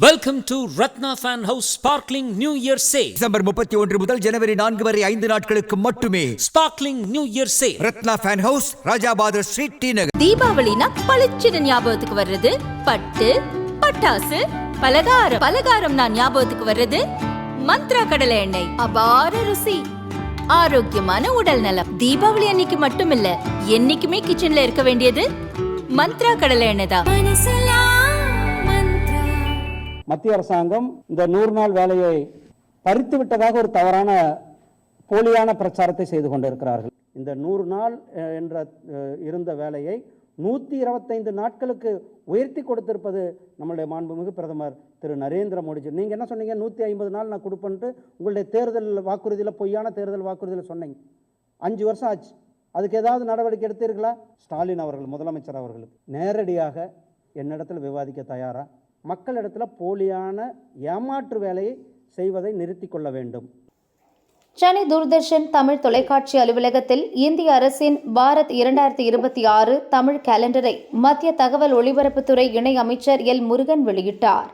Welcome to Ratna Fan House Sparkling New Year Sale. December முப்பத்தி ஒன்று முதல் ஜனவரி நான்கு வரை ஐந்து நாட்களுக்கு மட்டுமே. Sparkling New Year Sale. Ratna fan house Rajabadar street T Nagar தீபாவளினா பளிச்சுன்னு ஞாபகத்துக்கு வர்றது. பட்டு பட்டாசு பலகாரம். பலகாரம்னா ஞாபகத்துக்கு வர்றது. மந்த்ரா கடலை எண்ணெய். அபார ருசி. ஆரோக்கியமான உடல் நலம். தீபாவளி அன்னைக்கு மட்டும் இல்ல என்னைக்குமே கிச்சன்ல இருக்க வேண்டியது மந்த்ரா கடலை எண்ணெய் தான். மத்திய அரசாங்கம் இந்த நூறு நாள் வேலையை பறித்து விட்டதாக ஒரு தவறான போலியான பிரச்சாரத்தை செய்து கொண்டிருக்கிறார்கள். இந்த நூறு நாள் என்ற இருந்த வேலையை நூற்றி இருபத்தைந்து நாட்களுக்கு உயர்த்தி கொடுத்திருப்பது நம்மளுடைய மாண்புமிகு பிரதமர் திரு நரேந்திர மோடிஜி. நீங்கள் என்ன சொன்னீங்க? நூற்றி ஐம்பது நாள் நான் கொடுப்பேன்ட்டு உங்களுடைய தேர்தல் வாக்குறுதியில் பொய்யான தேர்தல் வாக்குறுதியில் சொன்னீங்க. அஞ்சு வருஷம் ஆச்சு. அதுக்கு ஏதாவது நடவடிக்கை எடுத்தீர்களா? ஸ்டாலின் அவர்கள் முதலமைச்சர் அவர்களுக்கு நேரடியாக என்னிடத்தில் விவாதிக்க தயாராக மக்களிடத்தில் போலியான ஏமாற்று வேலையை செய்வதை நிறுத்தி கொள்ள வேண்டும். சென்னை தூர்தர்ஷன் தமிழ் தொலைக்காட்சி அலுவலகத்தில் இந்திய அரசின் பாரத் இரண்டாயிரத்தி இருபத்தி ஆறு தமிழ் கேலண்டரை மத்திய தகவல் ஒலிபரப்புத்துறை இணை அமைச்சர் எல் முருகன் வெளியிட்டார்.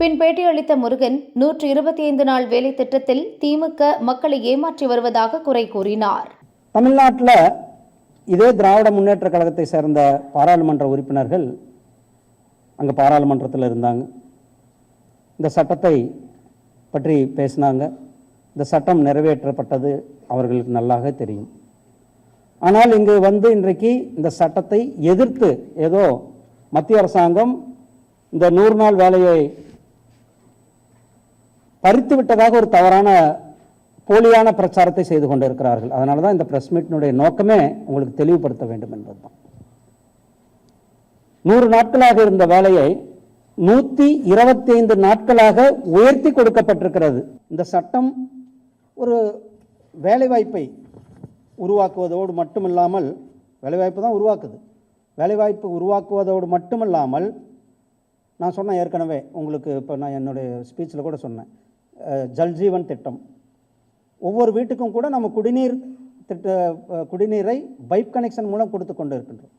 பின் பேட்டியளித்த முருகன் நூற்று இருபத்தி ஐந்து நாள் வேலை திட்டத்தில் திமுக மக்களை ஏமாற்றி வருவதாக குறை கூறினார். தமிழ்நாட்டில் இதே திராவிட முன்னேற்ற கழகத்தை சேர்ந்த பாராளுமன்ற உறுப்பினர்கள் அங்கே பாராளுமன்றத்தில் இருந்தாங்க. இந்த சட்டத்தை பற்றி பேசினாங்க. இந்த சட்டம் நிறைவேற்றப்பட்டது அவர்களுக்கு நல்லாக தெரியும். ஆனால் இங்கு வந்து இன்றைக்கு இந்த சட்டத்தை எதிர்த்து ஏதோ மத்திய அரசாங்கம் இந்த நூறு நாள் வேலையை பறித்து விட்டதாக ஒரு தவறான போலியான பிரச்சாரத்தை செய்து கொண்டிருக்கிறார்கள். அதனால தான் இந்த பிரஸ் மீட்டினுடைய நோக்கமே உங்களுக்கு தெளிவுபடுத்த வேண்டும் என்பதுதான். நூறு நாட்களாக இருந்த வேலையை நூற்றி இருபத்தி ஐந்து நாட்களாக உயர்த்தி கொடுக்கப்பட்டிருக்கிறது. இந்த சட்டம் ஒரு வேலைவாய்ப்பை உருவாக்குவதோடு மட்டுமில்லாமல் வேலைவாய்ப்பு தான் உருவாக்குது. வேலைவாய்ப்பு உருவாக்குவதோடு மட்டுமில்லாமல் நான் சொன்னேன் ஏற்கனவே உங்களுக்கு இப்போ நான் என்னுடைய ஸ்பீச்சில் கூட சொன்னேன். ஜல்ஜீவன் திட்டம். ஒவ்வொரு வீட்டுக்கும் கூட நம்ம குடிநீர் திட்ட குடிநீரை பைப் கனெக்ஷன் மூலம் கொடுத்து கொண்டு இருக்கின்றோம்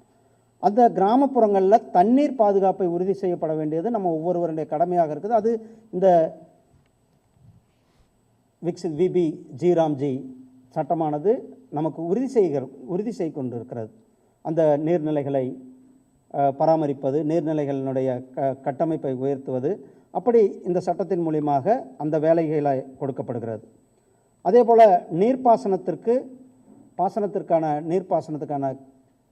அந்த கிராமப்புறங்களில் தண்ணீர் பாதுகாப்பை உறுதி செய்யப்பட வேண்டியது நம்ம ஒவ்வொருவருடைய கடமையாக இருக்குது. அது இந்த விக்சித் விபி ஜிராம்ஜி சட்டமானது நமக்கு உறுதி செய்கிற உறுதி செய்து கொண்டிருக்கிறது. அந்த நீர்நிலைகளை பராமரிப்பது நீர்நிலைகளினுடைய க கட்டமைப்பை உயர்த்துவது அப்படி இந்த சட்டத்தின் மூலியமாக அந்த வேலைகளை கொடுக்கப்படுகிறது. அதே போல் நீர்ப்பாசனத்திற்கு பாசனத்திற்கான நீர்ப்பாசனத்துக்கான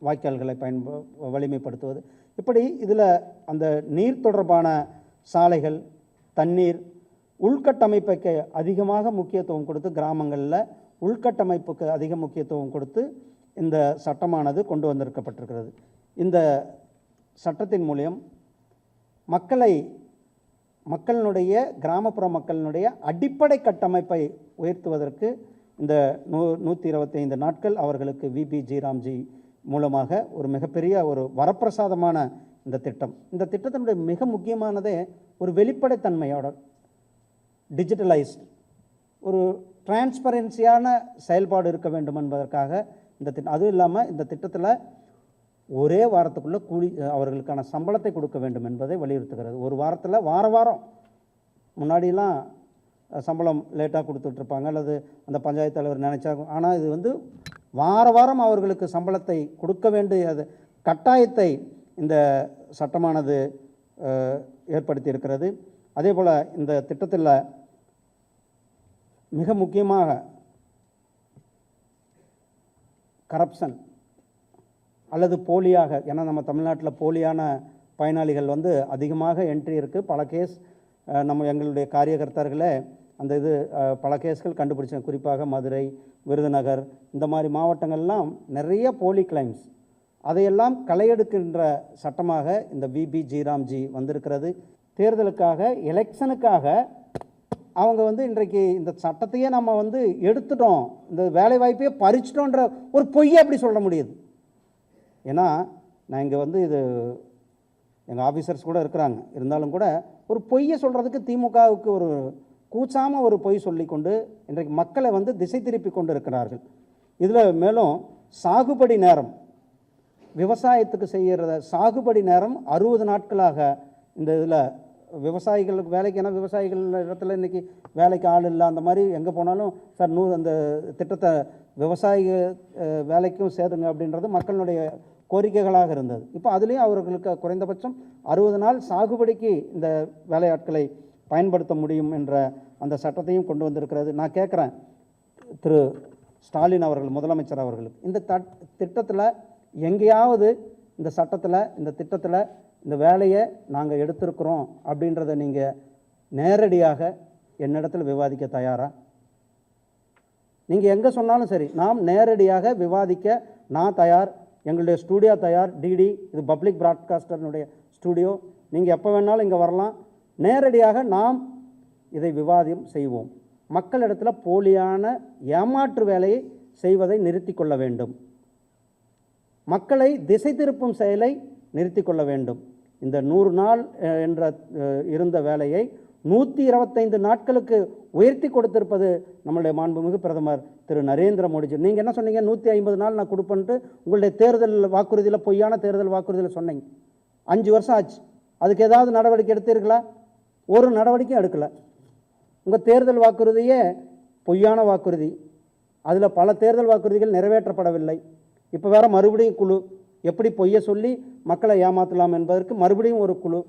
வாய்க்கால்களை பயன்ப வலிமைப்படுத்துவது. இப்படி இதில் அந்த நீர் தொடர்பான சாலைகள் தண்ணீர் உள்கட்டமைப்புக்கு அதிகமாக முக்கியத்துவம் கொடுத்து கிராமங்களில் உள்கட்டமைப்புக்கு அதிக முக்கியத்துவம் கொடுத்து இந்த சட்டமானது கொண்டு வந்திருக்கப்பட்டிருக்கிறது. இந்த சட்டத்தின் மூலியம் மக்களை மக்களினுடைய கிராமப்புற மக்களினுடைய அடிப்படை கட்டமைப்பை உயர்த்துவதற்கு இந்த நூ நூற்றி இருபத்தைந்து நாட்கள் அவர்களுக்கு விபி ஜிராம்ஜி மூலமாக ஒரு மிகப்பெரிய ஒரு வரப்பிரசாதமான இந்த திட்டம். இந்த திட்டத்தினுடைய மிக முக்கியமானதே ஒரு வெளிப்படைத்தன்மையோட டிஜிட்டலைஸ்ட் ஒரு டிரான்ஸ்பரன்சியான செயல்பாடு இருக்க வேண்டும் என்பதற்காக இந்த திட்டம் அதுவும் இல்லாமல் இந்த திட்டத்தில் ஒரே வாரத்துக்குள்ளே கூலி அவர்களுக்கான சம்பளத்தை கொடுக்க வேண்டும் என்பதை வலியுறுத்துகிறது. ஒரு வாரத்தில் வார வாரம் முன்னாடிலாம் சம்பளம் லேட்டாக கொடுத்துட்ருப்பாங்க. அல்லது அந்த பஞ்சாயத்து தலைவர் நினச்சா ஆனால் இது வந்து வார வாரம் அவர்களுக்கு சம்பளத்தை கொடுக்க வேண்டிய அது கட்டாயத்தை இந்த சட்டமானது ஏற்படுத்தி இருக்கிறது அதே போல் இந்த திட்டத்தில் மிக முக்கியமாக கரப்ஷன் அல்லது போலியாக ஏன்னா நம்ம தமிழ்நாட்டில் போலியான பயனாளிகள் வந்து அதிகமாக என்ட்ரி இருக்குது பல கேஸ் நம்ம எங்களுடைய காரியகர்த்தர்களே அந்த இது பல கேஸ்கள் கண்டுபிடிச்சோம் குறிப்பாக மதுரை விருதுநகர் இந்த மாதிரி மாவட்டங்கள்லாம் நிறைய போலி கிளைம்ஸ் அதையெல்லாம் களையெடுக்கின்ற சட்டமாக இந்த விபி ஜிராம்ஜி வந்திருக்கிறது. தேர்தலுக்காக எலெக்ஷனுக்காக அவங்க வந்து இன்றைக்கு இந்த சட்டத்தையே நம்ம வந்து எடுத்துட்டோம். இந்த வேலை வாய்ப்பையே பறிச்சிட்டோன்ற ஒரு பொய்யை அப்படி சொல்ல முடியுது. ஏன்னா நான் இங்கே வந்து இது எங்கள் ஆஃபீஸர்ஸ் கூட இருக்கிறாங்க. இருந்தாலும் கூட ஒரு பொய்யை சொல்கிறதுக்கு திமுகவுக்கு ஒரு கூச்சாமல் ஒரு பொய் சொல்லிக்கொண்டு இன்றைக்கு மக்களை வந்து திசை திருப்பி கொண்டு இருக்கிறார்கள் இதில் மேலும் சாகுபடி நேரம் விவசாயத்துக்கு செய்கிறத சாகுபடி நேரம் அறுபது நாட்களாக இந்த இதில் விவசாயிகளுக்கு வேலைக்கு ஏன்னா விவசாயிகள் இடத்துல இன்றைக்கி வேலைக்கு ஆள் இல்லை அந்த மாதிரி எங்கே போனாலும் சார் நூறு அந்த திட்டத்தை விவசாயிக வேலைக்கும் சேருங்க அப்படின்றது மக்களுடைய கோரிக்கைகளாக இருந்தது. இப்போ அதுலேயும் அவர்களுக்கு குறைந்தபட்சம் அறுபது நாள் சாகுபடிக்கு இந்த வேலையாட்களை பயன்படுத்த முடியும் என்ற அந்த சட்டத்தையும் கொண்டு வந்திருக்கிறது. நான் கேட்குறேன் திரு ஸ்டாலின் அவர்கள் முதலமைச்சர் அவர்களுக்கு இந்த தட் திட்டத்தில் எங்கேயாவது இந்த சட்டத்தில் இந்த திட்டத்தில் இந்த வேலையை நாங்கள் எடுத்திருக்கிறோம் அப்படின்றத நீங்கள் நேரடியாக என்னிடத்தில் விவாதிக்க தயாரா? நீங்கள் எங்கே சொன்னாலும் சரி நாம் நேரடியாக விவாதிக்க நான் தயார் எங்களுடைய ஸ்டூடியோ தயார் டிடி இது பப்ளிக் ப்ராட்காஸ்டர்னுடைய ஸ்டூடியோ நீங்கள் எப்போ வேணாலும் இங்கே வரலாம். நேரடியாக நாம் இதை விவாதம் செய்வோம். மக்களிடத்தில் போலியான ஏமாற்று வேலையை செய்வதை நிறுத்தி கொள்ள வேண்டும். மக்களை திசை திருப்பும் செயலை நிறுத்தி கொள்ள வேண்டும். இந்த நூறு நாள் என்ற இருந்த வேலையை நூற்றி இருபத்தைந்து நாட்களுக்கு உயர்த்தி கொடுத்திருப்பது நம்மளுடைய மாண்புமிகு பிரதமர் திரு நரேந்திர மோடிஜி நீங்கள் என்ன சொன்னீங்க? நூற்றி ஐம்பது நாள் நான் கொடுப்பேன்ட்டு உங்களுடைய தேர்தல் வாக்குறுதியில் பொய்யான தேர்தல் வாக்குறுதியில் சொன்னீங்க. அஞ்சு வருஷம் ஆச்சு. அதுக்கு ஏதாவது நடவடிக்கை எடுத்தீர்களா? ஒரு நடவடிக்கையும் எடுக்கலை. உங்கள் தேர்தல் வாக்குறுதியே பொய்யான வாக்குறுதி. அதில் பல தேர்தல் வாக்குறுதிகள் நிறைவேற்றப்படவில்லை. இப்போ வேறு மறுபடியும் குழு எப்படி பொய்யை சொல்லி மக்களை ஏமாற்றலாம் என்பதற்கு மறுபடியும் ஒரு குழு